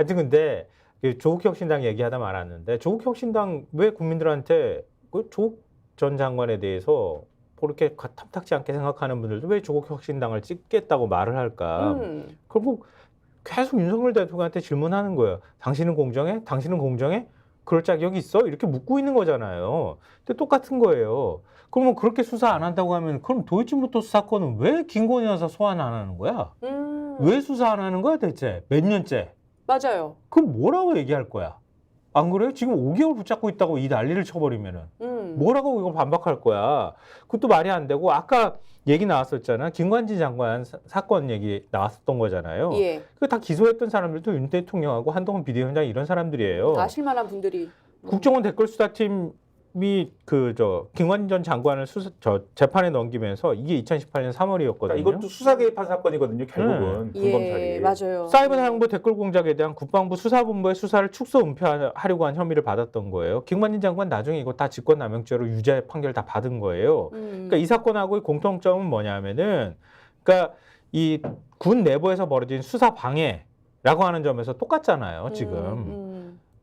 하여튼 근데 그 조국 혁신당 얘기하다 말았는데 조국 혁신당 왜 국민들한테 그 조국 전 장관에 대해서 그렇게 가- 탐탁지 않게 생각하는 분들도 왜 조국 혁신당을 찍겠다고 말을 할까? 음. 결국 계속 윤석열 대통령한테 질문하는 거예요. 당신은 공정해? 당신은 공정해? 그럴 자격이 있어? 이렇게 묻고 있는 거잖아요. 근데 똑같은 거예요. 그러면 그렇게 수사 안 한다고 하면 그럼 도이치모터 수사권은 왜 김건희 여사 소환 안 하는 거야? 음. 왜 수사 안 하는 거야 대체? 몇 년째? 맞아요. 그럼 뭐라고 얘기할 거야? 안 그래요? 지금 5개월 붙잡고 있다고 이 난리를 쳐버리면은 음. 뭐라고 이걸 반박할 거야? 그것도 말이 안 되고 아까 얘기 나왔었잖아. 김관진 장관 사, 사건 얘기 나왔었던 거잖아요. 예. 그다 기소했던 사람들도 윤 대통령하고 한동훈 비대위원장 이런 사람들이에요. 아실만한 분들이. 국정원 댓글 수사팀 이그저 김관진 전 장관을 수사, 저 재판에 넘기면서 이게 2018년 3월이었거든요. 그러니까 이것도 수사 개입한 사건이거든요. 결국은 군검찰이. 예, 맞아요. 사이버 사령부 댓글 공작에 대한 국방부 수사본부의 수사를 축소 은폐하려고 한 혐의를 받았던 거예요. 김관진 장관 나중에 이거 다 직권남용죄로 유죄 판결 다 받은 거예요. 음. 그러니까 이 사건하고의 공통점은 뭐냐면은 그러니까 이 군 내부에서 벌어진 수사 방해라고 하는 점에서 똑같잖아요. 지금. 음,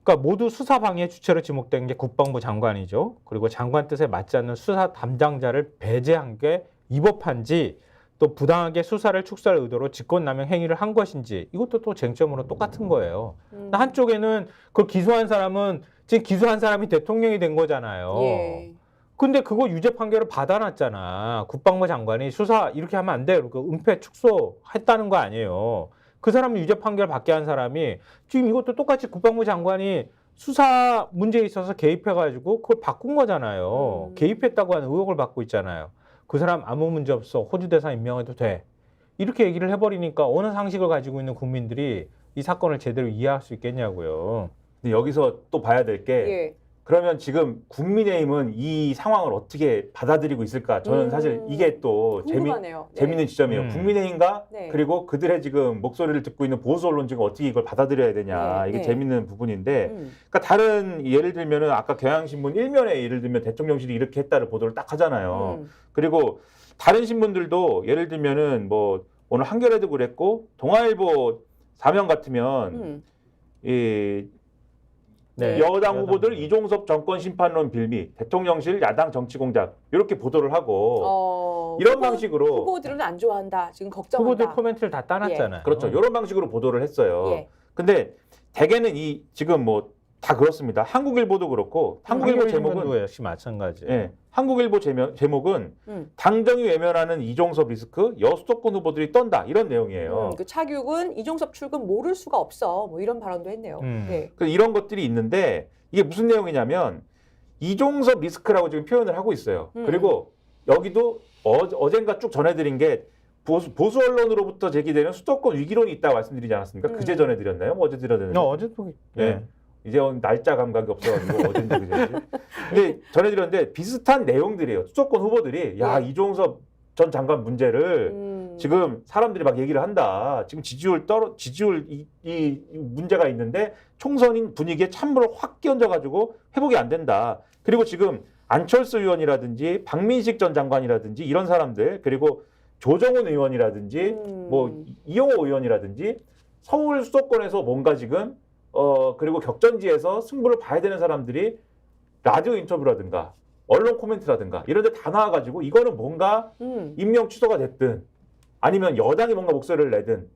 그러니까 모두 수사 방해 주체로 지목된 게 국방부 장관이죠. 그리고 장관 뜻에 맞지 않는 수사 담당자를 배제한 게 위법한지 또 부당하게 수사를 축소할 의도로 직권남용 행위를 한 것인지 이것도 또 쟁점으로 똑같은 거예요. 음. 한쪽에는 그걸 기소한 사람은 지금 기소한 사람이 대통령이 된 거잖아요. 예. 근데 그거 유죄 판결을 받아놨잖아. 국방부 장관이 수사 이렇게 하면 안 돼. 그 은폐 축소했다는 거 아니에요. 그 사람은 유죄 판결 받게 한 사람이 지금 이것도 똑같이 국방부 장관이 수사 문제에 있어서 개입해가지고 그걸 바꾼 거잖아요. 음. 개입했다고 하는 의혹을 받고 있잖아요. 그 사람 아무 문제 없어. 호주 대사 임명해도 돼. 이렇게 얘기를 해버리니까 어느 상식을 가지고 있는 국민들이 이 사건을 제대로 이해할 수 있겠냐고요. 근데 여기서 또 봐야 될게 예. 그러면 지금 국민의힘은 이 상황을 어떻게 받아들이고 있을까? 저는 음. 사실 이게 또 재미, 궁금하네요. 네. 재밌는 지점이에요. 음. 국민의힘과 네. 그리고 그들의 지금 목소리를 듣고 있는 보수 언론지가 어떻게 이걸 받아들여야 되냐 네, 이게 네. 재밌는 부분인데 음. 그러니까 다른 예를 들면은 아까 경향신문 일면에 예를 들면 대통령실이 이렇게 했다를 보도를 딱 하잖아요. 음. 그리고 다른 신문들도 예를 들면은 뭐 오늘 한겨레도 그랬고 동아일보 사면 같으면 음. 이 네. 여당 후보들 이종섭 정권 심판론 빌미 대통령실 야당 정치 공작 이렇게 보도를 하고 어, 이런 후보- 방식으로 후보들은 안 좋아한다. 지금 걱정한다. 후보들 코멘트를 다 따놨잖아요. 그렇죠 이런 방식으로 보도를 했어요. 예. 근데 대개는 이 지금 뭐 다 그렇습니다. 한국일보도 그렇고 한국일보 제목은 역시 마찬가지. 예, 한국일보 제목, 제목은 음. 당정이 외면하는 이종섭 리스크 여수도권 후보들이 떤다 이런 내용이에요. 음, 그 차규근 이종섭 출근 모를 수가 없어. 뭐 이런 발언도 했네요. 음. 네. 그래서 이런 것들이 있는데 이게 무슨 내용이냐면 이종섭 리스크라고 지금 표현을 하고 있어요. 음. 그리고 여기도 어, 어젠가 쭉 전해드린 게 보수, 보수 언론으로부터 제기되는 수도권 위기론이 있다고 말씀드리지 않았습니까? 음. 그제 전해드렸나요? 뭐 어제 드렸는데. 어, 어제도 예. 예. 이제 날짜 감각이 없어가지고 어딘지 그제인지. 근데 전해드렸는데 비슷한 내용들이에요. 수도권 후보들이 야 예. 이종섭 전 장관 문제를 음. 지금 사람들이 막 얘기를 한다. 지금 지지율 떨어 지지율 이, 이 문제가 있는데 총선인 분위기에 찬물을 확 끼얹어가지고 회복이 안 된다. 그리고 지금 안철수 의원이라든지 박민식 전 장관이라든지 이런 사람들 그리고 조정훈 의원이라든지 음. 뭐 이용호 의원이라든지 서울 수도권에서 뭔가 지금 어 그리고 격전지에서 승부를 봐야 되는 사람들이 라디오 인터뷰라든가 언론 코멘트라든가 이런 데 다 나와가지고 이거는 뭔가 음. 임명 취소가 됐든 아니면 여당이 뭔가 목소리를 내든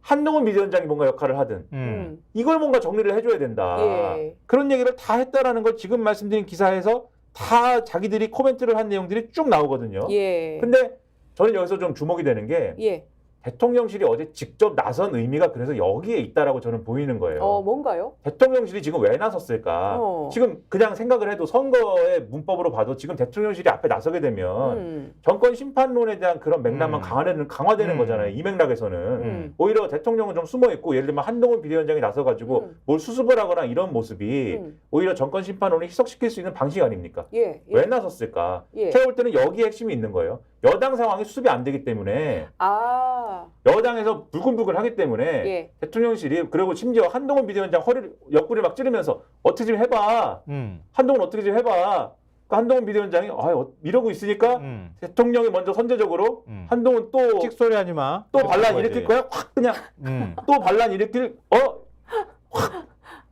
한동훈 비대위원장이 뭔가 역할을 하든 음. 음. 이걸 뭔가 정리를 해줘야 된다. 예. 그런 얘기를 다 했다라는 걸 지금 말씀드린 기사에서 다 자기들이 코멘트를 한 내용들이 쭉 나오거든요. 예. 근데 저는 여기서 좀 주목이 되는 게 예. 대통령실이 어제 직접 나선 의미가 그래서 여기에 있다라고 저는 보이는 거예요. 어, 뭔가요? 대통령실이 지금 왜 나섰을까? 어. 지금 그냥 생각을 해도 선거의 문법으로 봐도 지금 대통령실이 앞에 나서게 되면 음. 정권 심판론에 대한 그런 맥락만 음. 강화되는 강화되는 음. 거잖아요. 이 맥락에서는 음. 오히려 대통령은 좀 숨어 있고 예를 들면 한동훈 비대위원장이 나서가지고 음. 뭘 수습을 하거나 이런 모습이 음. 오히려 정권 심판론을 희석시킬 수 있는 방식 아닙니까? 예. 예. 왜 나섰을까? 예. 제가 볼 때는 여기에 핵심이 있는 거예요. 여당 상황이 수습이 안 되기 때문에 아. 여당에서 불끈불끈하기 때문에 예. 대통령실이 그리고 심지어 한동훈 비대위원장 허리를 옆구리 막 찌르면서 어떻게 좀 해봐. 음. 한동훈 어떻게 좀 해봐. 그러니까 한동훈 비대위원장이 아, 어, 이러고 있으니까 음. 대통령이 먼저 선제적으로 음. 한동훈 또또 찍소리 하지 마. 반란 그런 일으킬. 거야? 확 그냥 음. 또 반란 일으킬 어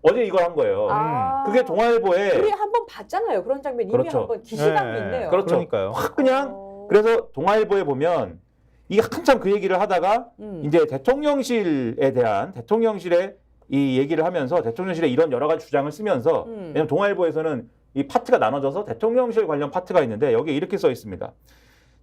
어제 이걸 한 거예요. 아. 그게 동아일보에 우리 한 번 봤잖아요. 그런 장면 이미 그렇죠. 한번 기시감이 네, 있네요. 그렇죠. 그러니까요. 확 그냥 어. 그래서 동아일보에 보면 이게 한참 그 얘기를 하다가 음. 이제 대통령실에 대한 대통령실에 이 얘기를 하면서 대통령실에 이런 여러 가지 주장을 쓰면서 음. 왜냐면 동아일보에서는 이 파트가 나눠져서 대통령실 관련 파트가 있는데 여기에 이렇게 써 있습니다.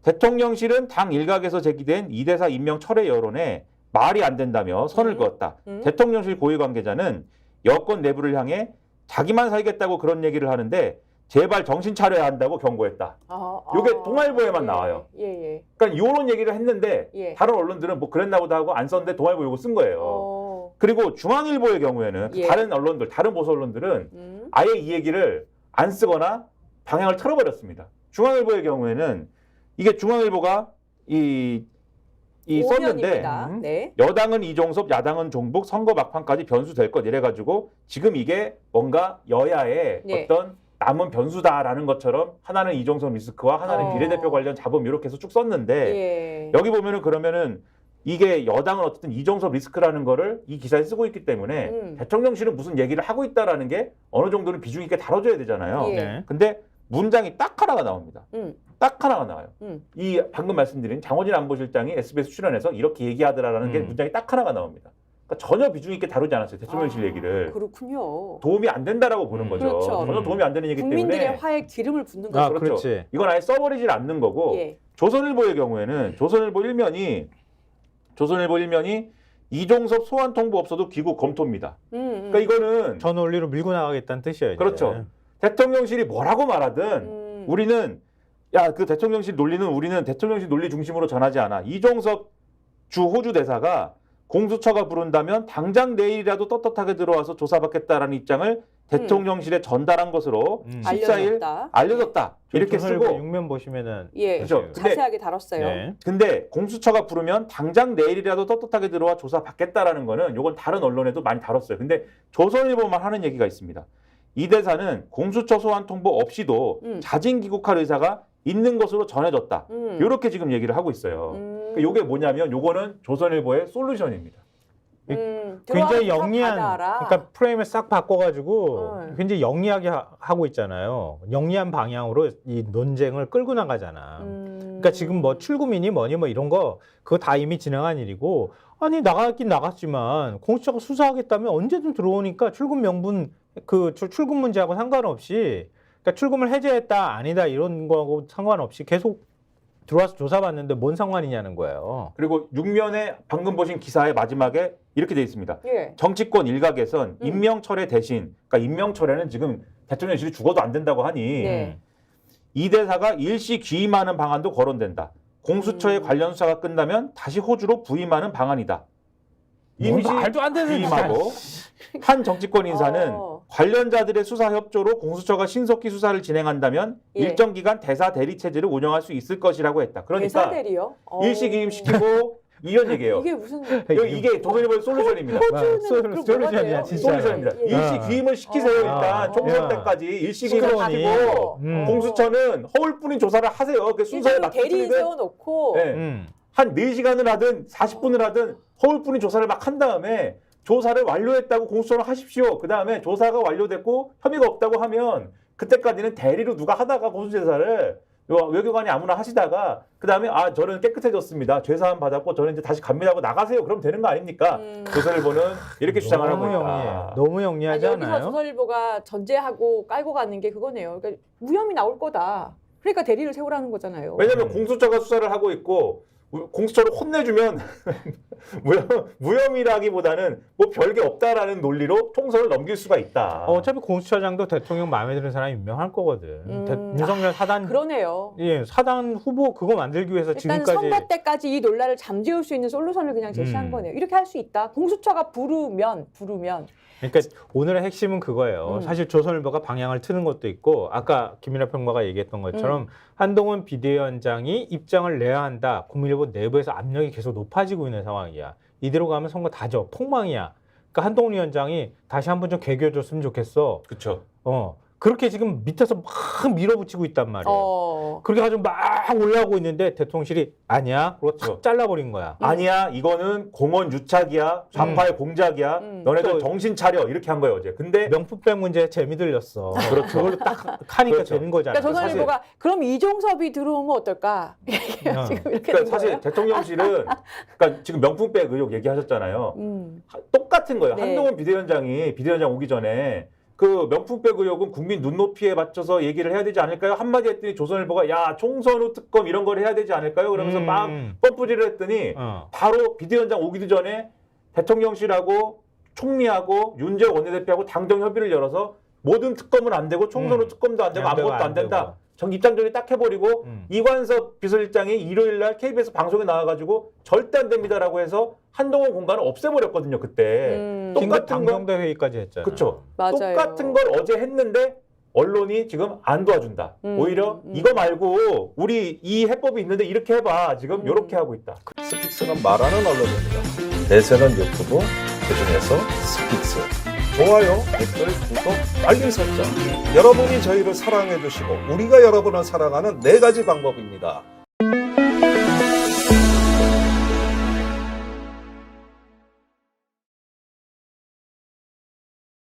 대통령실은 당 일각에서 제기된 이대사 임명 철회 여론에 말이 안 된다며 선을 음. 그었다. 음. 대통령실 고위 관계자는 여권 내부를 향해 자기만 살겠다고 그런 얘기를 하는데 제발 정신 차려야 한다고 경고했다. 아, 요게 아. 동아일보에만 예, 나와요. 예, 예. 그러니까 이런 얘기를 했는데 예. 다른 언론들은 뭐 그랬나 보다 하고 안 썼는데 동아일보 이거 쓴 거예요. 어. 그리고 중앙일보의 경우에는 예. 다른 언론들, 다른 보수 언론들은 음. 아예 이 얘기를 안 쓰거나 방향을 틀어버렸습니다. 중앙일보의 경우에는 이게 중앙일보가 이, 이 썼는데. 음. 네. 여당은 이종섭, 야당은 종북, 선거 막판까지 변수될 것 이래가지고 지금 이게 뭔가 여야의 네. 어떤 남은 변수다라는 것처럼 하나는 이종섭 리스크와 하나는 어. 비례대표 관련 잡음 이렇게 해서 쭉 썼는데 예. 여기 보면은 그러면은 이게 여당은 어쨌든 이종섭 리스크라는 거를 이 기사에 쓰고 있기 때문에 음. 대통령실은 무슨 얘기를 하고 있다라는 게 어느 정도는 비중 있게 다뤄줘야 되잖아요. 예. 네. 근데 문장이 딱 하나가 나옵니다. 음. 딱 하나가 나와요. 음. 이 방금 말씀드린 장호진 안보실장이 SBS 출연해서 이렇게 얘기하더라라는 게 음. 문장이 딱 하나가 나옵니다. 그러니까 전혀 비중 있게 다루지 않았어요. 대통령실 아, 얘기를. 그렇군요. 도움이 안 된다라고 보는 음. 거죠. 그렇죠. 전혀 음. 도움이 안 되는 얘기 국민들의 때문에 화에 기름을 붓는 아, 거죠. 그렇죠. 그렇지. 이건 아예 써버리질 않는 거고 예. 조선일보의 경우에는 조선일보 일면이 조선일보 일면이 이종섭 소환 통보 없어도 귀국 검토입니다. 음, 음. 그러니까 이거는 전 원리로 밀고 나가겠다는 뜻이에요. 그렇죠. 대통령실이 뭐라고 말하든 음. 우리는 야 그 대통령실 논리는 우리는 대통령실 논리 중심으로 전하지 않아. 이종섭 주 호주 대사가 공수처가 부른다면 당장 내일이라도 떳떳하게 들어와서 조사받겠다라는 입장을 대통령실에 전달한 것으로 음. 14일 알려졌다. 알려졌다. 이렇게 조선일보 쓰고 육면 보시면은 예. 그렇죠. 근데 자세하게 다뤘어요. 네. 근데 공수처가 부르면 당장 내일이라도 떳떳하게 들어와 조사 받겠다라는 거는 요건 다른 언론에도 많이 다뤘어요. 근데 조선일보만 하는 얘기가 있습니다. 이 대사는 공수처 소환 통보 없이도 음. 자진 귀국할 의사가 있는 것으로 전해졌다. 음. 이렇게 지금 얘기를 하고 있어요. 음. 그러니까 요게 뭐냐면 요거는 조선일보의 솔루션입니다. 음. 굉장히 영리한. 그러니까 프레임을 싹 바꿔가지고 어. 굉장히 영리하게 하, 하고 있잖아요. 영리한 방향으로 이 논쟁을 끌고 나가잖아. 음. 그러니까 지금 뭐 출구민이 뭐니 뭐 이런 거 그거 다 이미 지나간 일이고 아니 나갔긴 나갔지만 공수처가 수사하겠다면 언제든 들어오니까 출금 명분 그 출- 출금 문제하고 상관없이 그러니까 출금을 해제했다 아니다 이런 거하고 상관없이 계속 들어와서 조사받는데 뭔 상관이냐는 거예요. 그리고 육면에 방금 보신 기사의 마지막에 이렇게 돼 있습니다. 예. 정치권 일각에선 음. 임명철회 대신, 그러니까 임명철회는 지금 대통령실이 죽어도 안 된다고 하니 네. 이 대사가 일시 귀임하는 방안도 거론된다. 공수처의 음. 관련 수사가 끝나면 다시 호주로 부임하는 방안이다. 임시 뭔 말도 안 되는 귀임하고 한 정치권 인사는 어. 관련자들의 수사 협조로 공수처가 신속히 수사를 진행한다면 예. 일정 기간 대사 대리 체제를 운영할 수 있을 것이라고 했다. 그러니까 대사대리요? 어. 일시 기임시키고 이런 얘기예요. 이게 무슨 여기 이게 조선일보의 솔루션입니다. 호주는 솔- 그럼 솔루션이야? 진짜. 솔루션입니다. 예. 일시 아. 귀임을 시키세요 아. 일단 총선 야. 때까지 일시 귀임을 시끄러우니. 시키고 음. 공수처는 허울뿐인 조사를 하세요. 그 순서에 일단 대리 세워놓고 네. 음. 한 4시간을 하든 40분을 하든 허울뿐인 조사를 막 한 다음에 조사를 완료했다고 공수처를 하십시오. 그 다음에 조사가 완료됐고 혐의가 없다고 하면 그때까지는 대리로 누가 하다가 공수조사를 요 외교관이 아무나 하시다가 그 다음에 아 저는 깨끗해졌습니다. 죄사함 받았고 저는 이제 다시 갑니다 하고 나가세요. 그럼 되는 거 아닙니까? 음. 조선일보는 이렇게 주장을 하고 영리해. 있다. 너무 아니, 영리하지 여기서 않아요? 조선일보가 전제하고 깔고 가는 게 그거네요. 그러니까 무혐의 나올 거다. 그러니까 대리를 세우라는 거잖아요. 왜냐하면 음. 공수처가 수사를 하고 있고 우- 공수처를 혼내주면 무혐, 무혐의라기보다는 뭐 별게 없다라는 논리로 총선을 넘길 수가 있다. 어, 어차피 공수처장도 대통령 마음에 드는 사람이 임명할 거거든. 음. 대- 윤석열 사단 그러네요. 예 사단 후보 그거 만들기 위해서 일단 지금까지 선거 때까지 이 논란을 잠재울 수 있는 솔루션을 그냥 제시한 음. 거네요. 이렇게 할 수 있다. 공수처가 부르면 부르면 그러니까 오늘의 핵심은 그거예요. 음. 사실 조선일보가 방향을 트는 것도 있고 아까 김민하 평가가 얘기했던 음. 것처럼 한동훈 비대위원장이 입장을 내야 한다. 국민일보 내부에서 압력이 계속 높아지고 있는 상황이야. 이대로 가면 선거 다져 폭망이야. 그러니까 한동훈 위원장이 다시 한번 좀 개겨줬으면 좋겠어. 그렇죠. 어 그렇게 지금 밑에서 막 밀어붙이고 있단 말이에요. 어. 그렇게 가지고 막 올라오고 있는데 대통령실이 아니야. 그렇죠. 탁 잘라버린 거야. 아니야 이거는 공원 유착이야 좌파의 공작이야 음. 너네들 또- 정신 차려 이렇게 한 거예요 어제 근데 명품백 문제에 재미 들렸어. 그렇죠. 그걸로 딱 하니까 그렇죠. 되는 거잖아. 그러니까 조선일보가 그럼 이종섭이 들어오면 어떨까? 어. 지금 이렇게 그러니까 된 사실 거예요? 대통령실은 그러니까 지금 명품백 의혹 얘기하셨잖아요 음. 하- 똑같은 거예요 네. 한동훈 비대위원장이 비대위원장 오기 전에 그 명품백 의혹은 국민 눈높이에 맞춰서 얘기를 해야 되지 않을까요 한마디 했더니 조선일보가 야 총선 후 특검 이런 걸 해야 되지 않을까요 그러면서 음. 막 뻔뿌지를 했더니 어. 바로 비대위원장 오기도 전에 대통령실하고 총리하고 윤재호 원내대표하고 당정 협의를 열어서 모든 특검은 안 되고 총선 후 음. 특검도 안 되고 안 아무것도 안 안 된다. 되고. 정 입장 정리 딱 해버리고 음. 이관섭 비서실장이 일요일 날 KBS 방송에 나와가지고 절대 안 됩니다라고 해서 한동훈 공간을 없애버렸거든요 그때. 음. 똑같은 거- 당정대 회의까지 했잖아. 그렇죠. 맞아요. 똑같은 걸 어제 했는데 언론이 지금 안 도와준다. 음, 오히려 음. 이거 말고 우리 이 해법이 있는데 이렇게 해봐. 지금 음. 이렇게 하고 있다. 스픽스는 말하는 언론입니다. 대세는 유튜브, 그중에서 스픽스. 좋아요, 댓글, 구독, 알림 설정. 여러분이 저희를 사랑해 주시고 우리가 여러분을 사랑하는 네 가지 방법입니다.